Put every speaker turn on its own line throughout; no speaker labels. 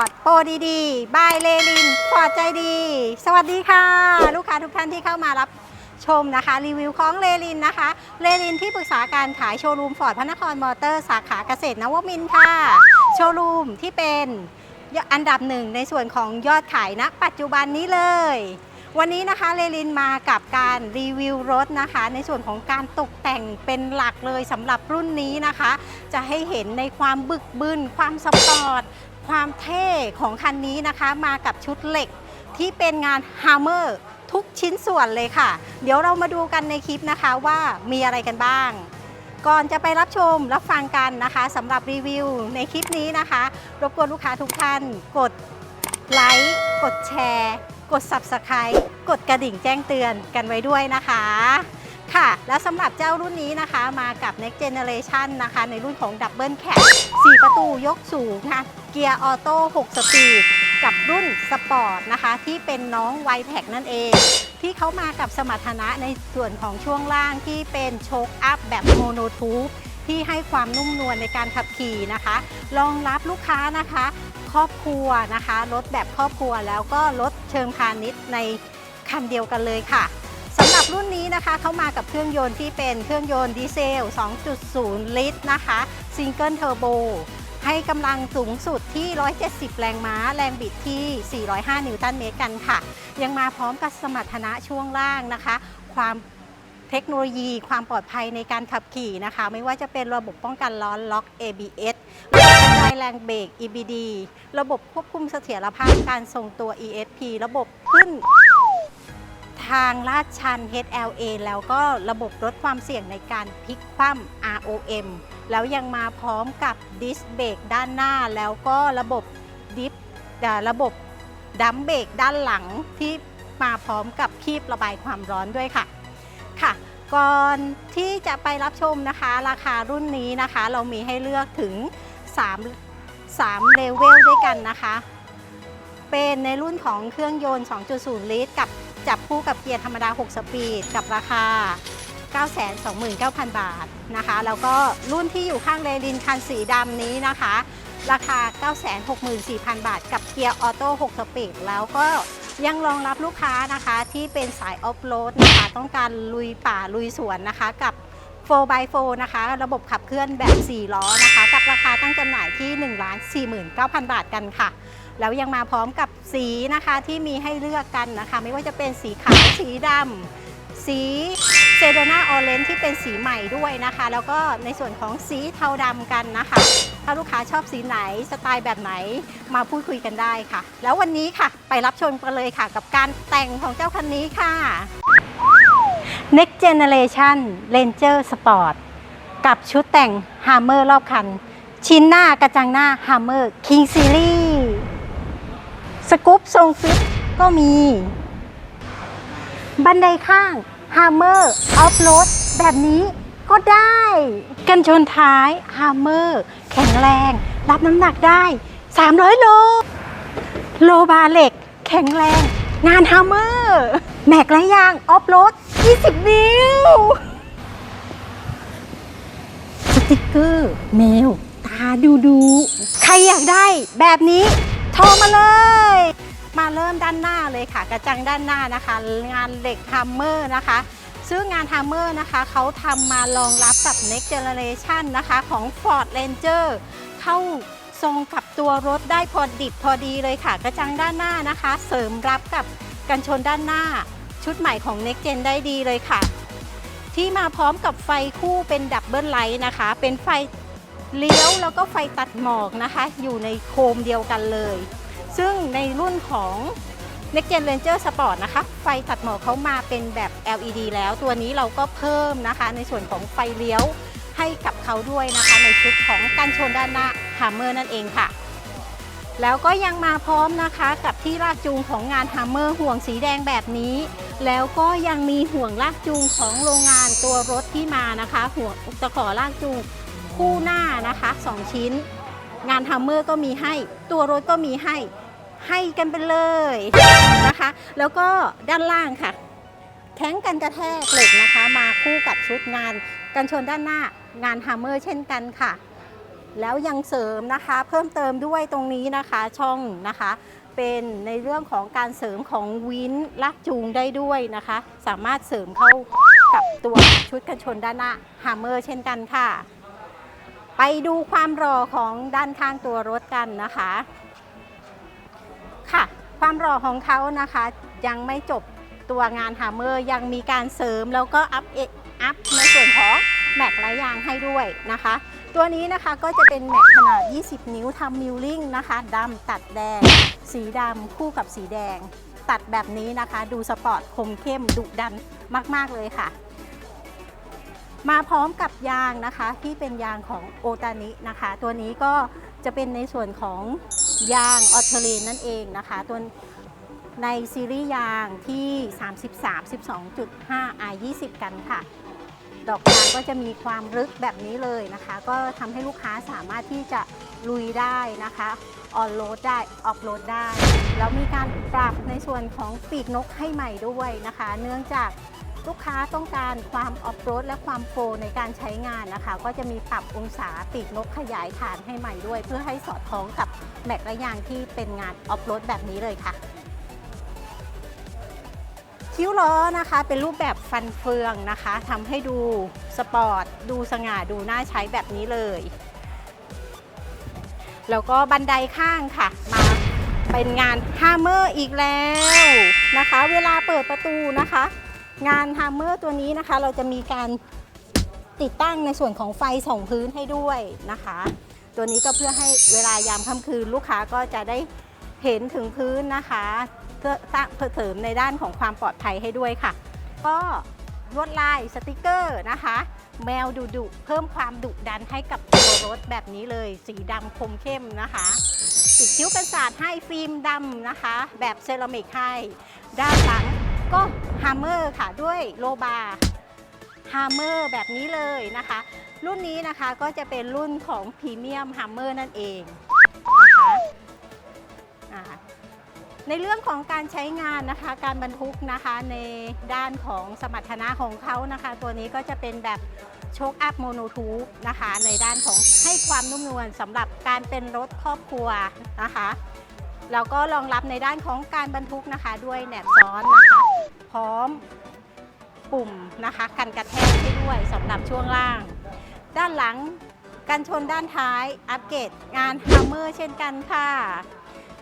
Ford โปรดีดีบายเลลินฟอร์ดใจดี สวัสดีค่ะ ลูกค้าทุกท่านที่เข้ามารับชมนะคะ รีวิวของเลลินนะคะ เลลินที่ปรึกษาการขายโชว์รูมฟอร์ดพระนครมอเตอร์สาขาเกษตรนวมินท์ค่ะ โชว์รูมที่เป็นอันดับหนึ่งในส่วนของยอดขายณปัจจุบันนี้เลย วันนี้นะคะเลลินมากับการรีวิวรถนะคะ ในส่วนของการตกแต่งเป็นหลักเลยสำหรับรุ่นนี้นะคะ จะให้เห็นในความบึกบึนความสปอร์ต ความเท่ของคันนี้นะคะ มากับชุดเหล็กที่เป็นงานฮ a มเมอร์ทุกชิ้นส่วนเลยค่ะ เดี๋ยวเรามาดูกันในคลิปนะคะว่ามีอะไรกันบ้าง ก่อนจะไปรับชมรับฟังกันนะคะสำหรับรีวิวในคลิปนี้นะคะ รบกวนลูกค้าทุกท่าน กดไลค์กดแชร์ กด Subscribe กดกระดิ่งแจ้งเตือนกันไว้ด้วยนะคะ ค่ะ แล้วสำหรับเจ้ารุ่นนี้นะคะ มากับ Next Generation นะคะ ในรุ่นของ Double Cab 4 ประตูยกสูงค่ะเกียร์ออโต้6สปีดกับรุ่นสปอร์ตนะคะ ที่เป็นน้องไวแท็กนั่นเอง ที่เขามากับสมรรถนะในส่วนของช่วงล่างที่เป็นโชคอัพแบบโมโนทูบที่ให้ความนุ่มนวลในการขับขี่นะคะรองรับลูกค้านะคะ ครอบครัวนะคะรถแบบครอบครัวแล้วก็รถเชิงพาณิชย์ในคันเดียวกันเลยค่ะ รับรุ่นนี้นะคะเขามากับเครื่องยนต์ที่เป็นเครื่องยนต์ดีเซล 2.0 ลิตรนะคะซิงเกิลเทอร์โบให้กำลังสูงสุดที่ 170 แรงม้า แรงบิดที่ 405 นิวตันเมตรกันค่ะ ยังมาพร้อมกับสมรรถนะช่วงล่างนะคะ ความเทคโนโลยีความปลอดภัยในการขับขี่นะคะ ไม่ว่าจะเป็นระบบป้องกันล้อล็อก ABS ระบบกระจายแรงเบรก EBD ระบบควบคุมเสถียรภาพการทรงตัว ESP ระบบขึ้น ทางลาดชัน HLA แล้วก็ระบบลดความเสี่ยงในการพลิกคว่ำ ROM แล้วยังมาพร้อมกับดิสเบรกด้านหน้า แล้วก็ระบบดิฟระบบดัมเบรกด้านหลังที่มาพร้อมกับคีบระบายความร้อนด้วยค่ะ ค่ะ ก่อนที่จะไปรับชมนะคะ ราคารุ่นนี้นะคะ เรามีให้เลือกถึง 3 3เลเวลด้วยกันนะคะ เป็นในรุ่นของเครื่องยนต์ 2.0 ลิตรกับ จับคู่กับเกียร์ธรรมดา 6 สปีด กับราคา 929,000 บาทนะคะ แล้วก็รุ่นที่อยู่ข้างเลรินคันสีดำนี้นะคะ ราคา 964,000 บาท กับเกียร์ออโต้ 6 สปีด แล้วก็ยังรองรับลูกค้านะคะที่เป็นสายออฟโรดนะคะ ต้องการลุยป่าลุยสวนนะคะกับ 4x4 นะคะ ระบบขับเคลื่อนแบบ 4 ล้อนะคะ กับราคาตั้งจำหน่ายที่ 1 49,000 บาทกันค่ะ แล้วยังมาพร้อมกับสีนะคะที่มีให้เลือกกันนะคะ ไม่ว่าจะเป็นสีขาวสีดำสีเซโดนาออเรนที่เป็นสีใหม่ด้วยนะคะ แล้วก็ในส่วนของสีเทาดำกันนะคะ ถ้าลูกค้าชอบสีไหนสไตล์แบบไหนมาพูดคุยกันได้ค่ะ แล้ววันนี้ค่ะ ไปรับชมกันเลยค่ะ กับการแต่งของเจ้าคันนี้ค่ะ Next Generation Ranger Sport กับชุดแต่ง Hammer รอบคัน ชิ้นหน้ากระจังหน้า Hammer King Series สกู๊ปทรงฟิตก็มี บันไดข้าง Hammer Off Road แบบนี้ก็ได้ กันชนท้าย Hammer แข็งแรง รับน้ำหนักได้ 300 โล โลบาเหล็ก แข็งแรง งาน Hammer แม็กและยาง Off Road 20 นิ้ว สติกเกอร์เมลตาดูดู ใครอยากได้แบบนี้ โทรมาเลย มาเริ่มด้านหน้าเลยค่ะ กระจังด้านหน้านะคะ งานเหล็กฮัมเมอร์นะคะซึ่งงานฮัมเมอร์นะคะเขาทำมารองรับกับ Next Generation นะคะของ Ford Ranger เข้าทรงกับตัวรถได้พอดิบพอดีเลยค่ะ กระจังด้านหน้านะคะ เสริมรับกับกันชนด้านหน้า ชุดใหม่ของ Next Gen ได้ดีเลยค่ะ ที่มาพร้อมกับไฟคู่เป็นดับเบิลไลท์นะคะ เป็นไฟเลี้ยวแล้วก็ไฟตัดหมอกนะคะ อยู่ในโคมเดียวกันเลย ซึ่งในรุ่นของ Next Gen Ranger Sport นะคะ ไฟตัดหมอกเขามาเป็นแบบ LED แล้วตัวนี้เราก็เพิ่มนะคะ ในส่วนของไฟเลี้ยวให้กับเขาด้วยนะคะ ในชุดของกันชนด้านหน้า Hammer นั่นเองค่ะ แล้วก็ยังมาพร้อมนะคะกับที่ลากจูงของงาน Hammer ห่วงสีแดงแบบนี้ แล้วก็ยังมีห่วงลากจูงของโรงงานตัวรถที่มานะคะ ห่วงตะขอลากจูงคู่หน้านะคะ 2 ชิ้น งานฮัมเมอร์ก็มีให้ ตัวรถก็มีให้ให้กันไปเลยนะคะ แล้วก็ด้านล่างค่ะ แข้งกันกระแทกเหล็กนะคะ มาคู่กับชุดงานกันชนด้านหน้างานฮัมเมอร์เช่นกันค่ะ แล้วยังเสริมนะคะ เพิ่มเติมด้วยตรงนี้นะคะช่องนะคะ เป็นในเรื่องของการเสริมของวินลากจูงได้ด้วยนะคะ สามารถเสริมเข้ากับตัวชุดกันชนด้านหน้าฮาร์เมอร์เช่นกันค่ะ ไปดูความหล่อของด้านข้างตัวรถกันนะคะค่ะ ความหล่อของเขานะคะยังไม่จบตัวงานฮาร์เมอร์ยังมีการเสริมแล้วก็อัพเออัพในส่วนของแม็กไร้ยางให้ด้วยนะคะ ตัวนี้นะคะก็จะเป็นแม็กขนาด 20 นิ้วทำมิลลิ่งนะคะดำตัดแดง สีดำคู่กับสีแดง ตัดแบบนี้นะคะ ดูสปอร์ตคมเข้มดุดันมาก ๆ เลยค่ะ มาพร้อมกับยางนะคะที่เป็นยางของโอตานินะคะ ตัวนี้ก็จะเป็นในส่วนของยางออเทเลนนั่นเองนะคะ ตัวในซีรีส์ยางที่ 33 12.5 i 20 กันค่ะ ดอกยางก็จะมีความลึกแบบนี้เลยนะคะ ก็ทำให้ลูกค้าสามารถที่จะลุยได้นะคะ ออนโรดได้ออฟโรดได้ แล้วมีการปรับในส่วนของปีกนกให้ใหม่ด้วยนะคะ เนื่องจากลูกค้าต้องการความออฟโรดและความโปรในการใช้งานนะคะ ก็จะมีปรับองศาปีกนกขยายฐานให้ใหม่ด้วย เพื่อให้สอดคล้องกับแม็กและยางที่เป็นงานออฟโรดแบบนี้เลยค่ะ คิ้วล้อนะคะ เป็นรูปแบบฟันเฟืองนะคะทำให้ดูสปอร์ตดูสง่าดูน่าใช้แบบนี้เลย แล้วก็บันไดข้างค่ะ มาเป็นงานฮาร์เมอร์อีกแล้วนะคะ เวลาเปิดประตูนะคะ งานฮาร์เมอร์ตัวนี้นะคะ เราจะมีการติดตั้งในส่วนของไฟส่องพื้นให้ด้วยนะคะ ตัวนี้ก็เพื่อให้เวลายามค่ำคืนลูกค้าก็จะได้เห็นถึงพื้นนะคะเพื่อสร้างเพื่อเสริมในด้านของความปลอดภัยให้ด้วยค่ะ ก็ลวดลายสติกเกอร์นะคะ แมวดุดุเพิ่มความดุดันให้กับตัวรถแบบนี้เลย สีดำคมเข้มนะคะติดคิ้วกันศาสตร์ให้ฟิล์มดำนะคะ แบบเซรามิกให้ ด้านหลังก็ฮาร์เมอร์ค่ะด้วยโลบาฮาร์เมอร์แบบนี้เลยนะคะ รุ่นนี้นะคะก็จะเป็นรุ่นของพรีเมียมฮาร์เมอร์นั่นเองนะคะในเรื่องของการใช้งานนะคะ การบรรทุกนะคะในด้านของสมรรถนะของเขานะคะ ตัวนี้ก็จะเป็นแบบ โชคอัพโมโนทูนะคะ ในด้านของให้ความนุ่มนวลสำหรับการเป็นรถครอบครัวนะคะแล้วก็รองรับในด้านของการบรรทุกนะคะ ด้วยแหนบซ้อนนะคะ พร้อมปุ่มนะคะกันกระแทกให้ด้วยสำหรับช่วงล่าง ด้านหลังกันชนด้านท้ายอัปเกรดงานฮัมเมอร์เช่นกันค่ะ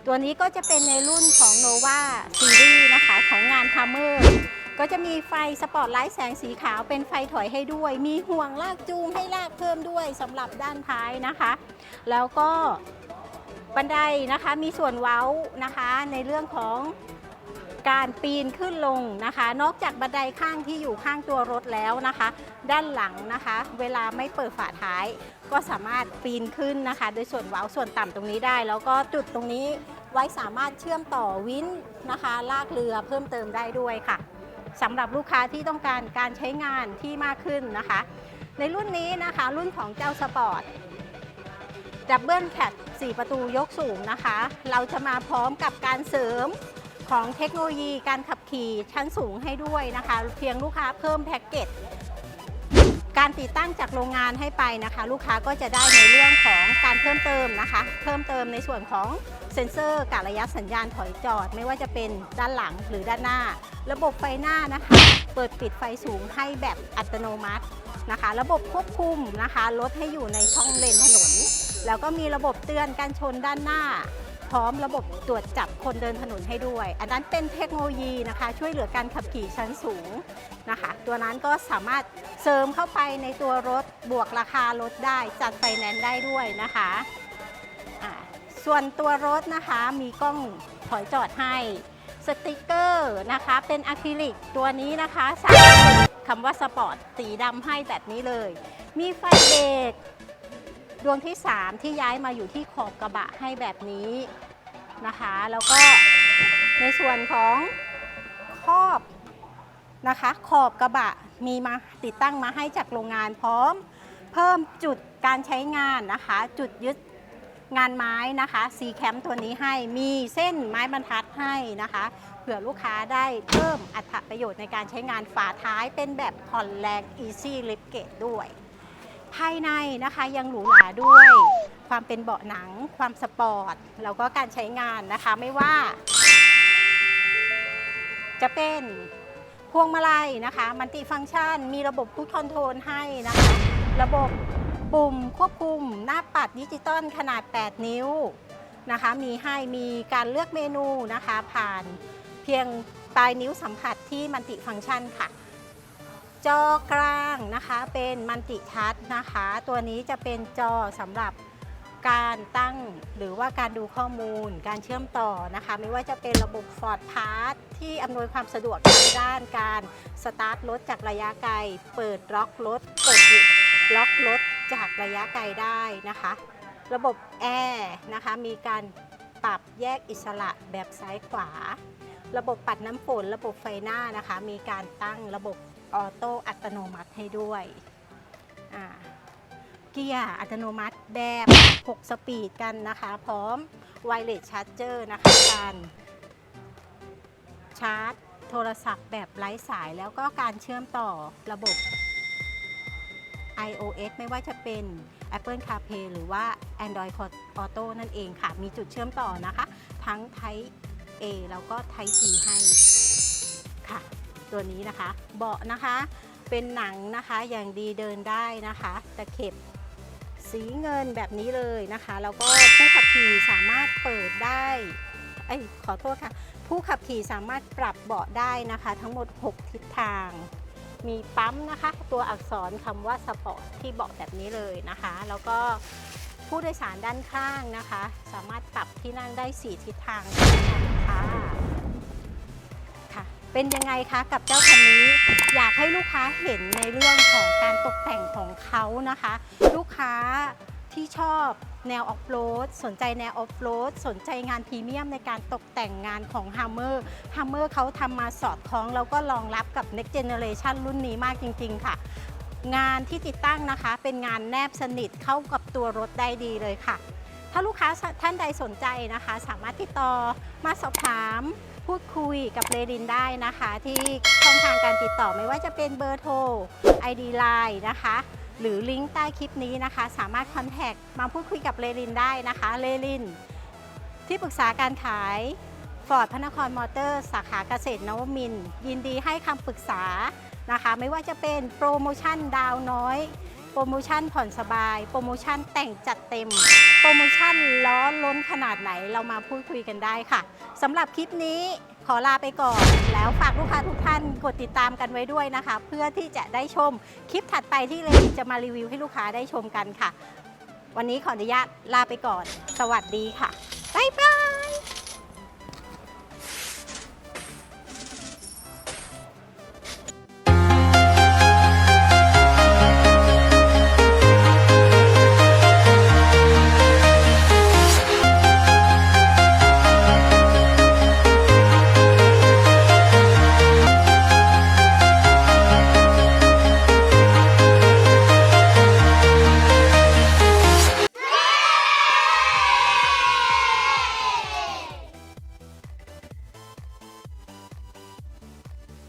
ตัวนี้ก็จะเป็นในรุ่นของ Nova Series นะคะของงาน Hammer ก็จะมีไฟสปอตไลท์แสงสีขาวเป็นไฟถอยให้ด้วย มีห่วงลากจูงให้ลากเพิ่มด้วยสำหรับด้านท้ายนะคะ แล้วก็บันไดนะคะมีส่วนเว้านะคะในเรื่องของการปีนขึ้นลงนะคะ นอกจากบันไดข้างที่อยู่ข้างตัวรถแล้วนะคะ ด้านหลังนะคะ เวลาไม่เปิดฝาท้าย ก็สามารถปีนขึ้นนะคะ โดยส่วนเว้าส่วนต่ำตรงนี้ได้ แล้วก็จุดตรงนี้ไว้สามารถเชื่อมต่อวินนะคะ ลากเรือเพิ่มเติมได้ด้วยค่ะ สำหรับลูกค้าที่ต้องการการใช้งานที่มากขึ้นนะคะ ในรุ่นนี้นะคะ รุ่นของเจ้าสปอร์ตดับเบิลแคท4ประตูยกสูงนะคะ เราจะมาพร้อมกับการเสริมของเทคโนโลยีการขับขี่ชั้นสูงให้ด้วยนะคะ เพียงลูกค้าเพิ่มแพ็กเกจการติดตั้งจากโรงงานให้ไปนะคะ ลูกค้าก็จะได้ในเรื่องของการเพิ่มเติมนะคะ เพิ่มเติมในส่วนของ เซ็นเซอร์กะระยะสัญญาณถอยจอด ไม่ว่าจะเป็นด้านหลังหรือด้านหน้า ระบบไฟหน้านะคะ เปิดปิดไฟสูงให้แบบอัตโนมัตินะคะ ระบบควบคุมนะคะลดให้อยู่ในช่องเลนถนน แล้วก็มีระบบเตือนการชนด้านหน้า พร้อมระบบตรวจจับคนเดินถนนให้ด้วย อันนั้นเป็นเทคโนโลยีนะคะ ช่วยเหลือการขับขี่ชั้นสูงนะคะ ตัวนั้นก็สามารถเสริมเข้าไปในตัวรถบวกราคารถได้จัดไฟแนนซ์ได้ด้วยนะคะ ส่วนตัวรถนะคะมีกล้องถอยจอดให้ สติกเกอร์นะคะเป็นอะคริลิกตัวนี้นะคะสามารถคำว่าสปอร์ตสีดำให้แบบนี้เลย มีไฟเบรกดวงที่ 3 ที่ย้ายมาอยู่ที่ขอบกระบะให้แบบนี้นะคะ แล้วก็ในส่วนของครอบนะคะ ขอบกระบะมีมาติดตั้งมาให้จากโรงงานพร้อม เพิ่มจุดการใช้งานนะคะ จุดยึด งานไม้นะคะซีแคมตัวนี้ให้มีเส้นไม้บรรทัดให้นะคะ เผื่อลูกค้าได้เพิ่มอัตประโยชน์ในการใช้งานฝาท้ายเป็นแบบผ่อนแรง Easy Lift Gate ด้วย ภายในนะคะยังหรูหราด้วย ความเป็นเบาะหนัง ความสปอร์ต แล้วก็การใช้งานนะคะไม่ว่า จะเป็นพวงมาลัยนะคะ มันติฟังก์ชัน มีระบบพุทคอนโทรลให้นะคะ ระบบ ปุ่มควบคุมหน้าปัดดิจิตอลขนาด 8 นิ้วนะคะ มีให้มีการเลือกเมนูนะคะ ผ่านเพียงปลายนิ้วสัมผัสที่มันติฟังก์ชันค่ะ จอกลางนะคะเป็นมันติทัชนะคะ ตัวนี้จะเป็นจอสำหรับการตั้งหรือว่าการดูข้อมูล การเชื่อมต่อนะคะ ไม่ว่าจะเป็นระบบ Ford Pass ที่อำนวยความสะดวกทางด้านการสตาร์ทรถจากระยะไกล เปิดล็อกรถเปิดล็อกรถ จากระยะไกลได้นะคะ ระบบแอร์นะคะมีการปรับแยกอิสระแบบซ้ายขวา ระบบปัดน้ำฝน ระบบไฟหน้านะคะ มีการตั้งระบบออโต้อัตโนมัติให้ด้วยเกียร์อัตโนมัติแบบ 6 สปีดกันนะคะ พร้อมไวเลสชาร์จเจอร์นะคะการชาร์จโทรศัพท์แบบไร้สายแล้วก็การเชื่อมต่อระบบ iOS ไม่ว่าจะเป็น Apple CarPlay หรือว่า Android Auto นั่นเองค่ะ มีจุดเชื่อมต่อนะคะ ทั้ง Type A แล้วก็ Type C ให้ค่ะ ตัวนี้นะคะ เบาะนะคะเป็นหนังนะคะอย่างดีเดินได้นะคะตะเข็บสีเงินแบบนี้เลยนะคะ แล้วก็ผู้ขับขี่สามารถเปิดได้เอ้ยขอโทษค่ะ ผู้ขับขี่สามารถปรับเบาะได้นะคะ ทั้งหมด 6 ทิศทาง มีปั๊มนะคะ ตัวอักษรคำว่าสปอร์ตที่เบาะแบบนี้เลยนะคะ แล้วก็ผู้โดยสารด้านข้างนะคะ สามารถปรับที่นั่งได้ 4 ทิศทางค่ะค่ะ เป็นยังไงคะกับเจ้าคันนี้ อยากให้ลูกค้าเห็นในเรื่องของการตกแต่งของเขานะคะ ลูกค้า ที่ชอบแนวออฟโรดสนใจแนวออฟโรดสนใจงานพรีเมียมในการตกแต่งงานของ Hammer Hammer เขาทำมาสอดคล้อง แล้วก็รองรับกับ Next Generation รุ่นนี้มากจริง ๆ ค่ะ งานที่ติดตั้งนะคะ เป็นงานแนบสนิทเข้ากับตัวรถได้ดีเลยค่ะ ถ้าลูกค้าท่านใดสนใจนะคะ สามารถติดต่อมาสอบถามพูดคุยกับเรดินได้นะคะ ที่ช่องทางการติดต่อไม่ว่าจะเป็นเบอร์โทร ID Line นะคะ หรือลิงก์ใต้คลิปนี้นะคะ สามารถคอนแทคมาพูดคุยกับเรลินได้นะคะเรลิน ที่ปรึกษาการขายฟอร์ดพระนครมอเตอร์ สาขาเกษตรนวมิน ยินดีให้คำปรึกษานะคะ ไม่ว่าจะเป็นโปรโมชั่นดาวน้อย โปรโมชั่นผ่อนสบาย โปรโมชั่นแต่งจัดเต็ม โปรโมชั่นล้อล้นขนาดไหนเรามาพูดคุยกันได้ค่ะสำหรับคลิปนี้ อลาไปก่อน แล้วฝากลูกค้าทุกท่านกดติดตามกันไว้ด้วยนะคะ เพื่อที่จะได้ชมคลิปถัดไปที่เลนจะมารีวิวให้ลูกค้าได้ชมกันค่ะ วันนี้ขออนุญาตลาไปก่อน สวัสดีค่ะ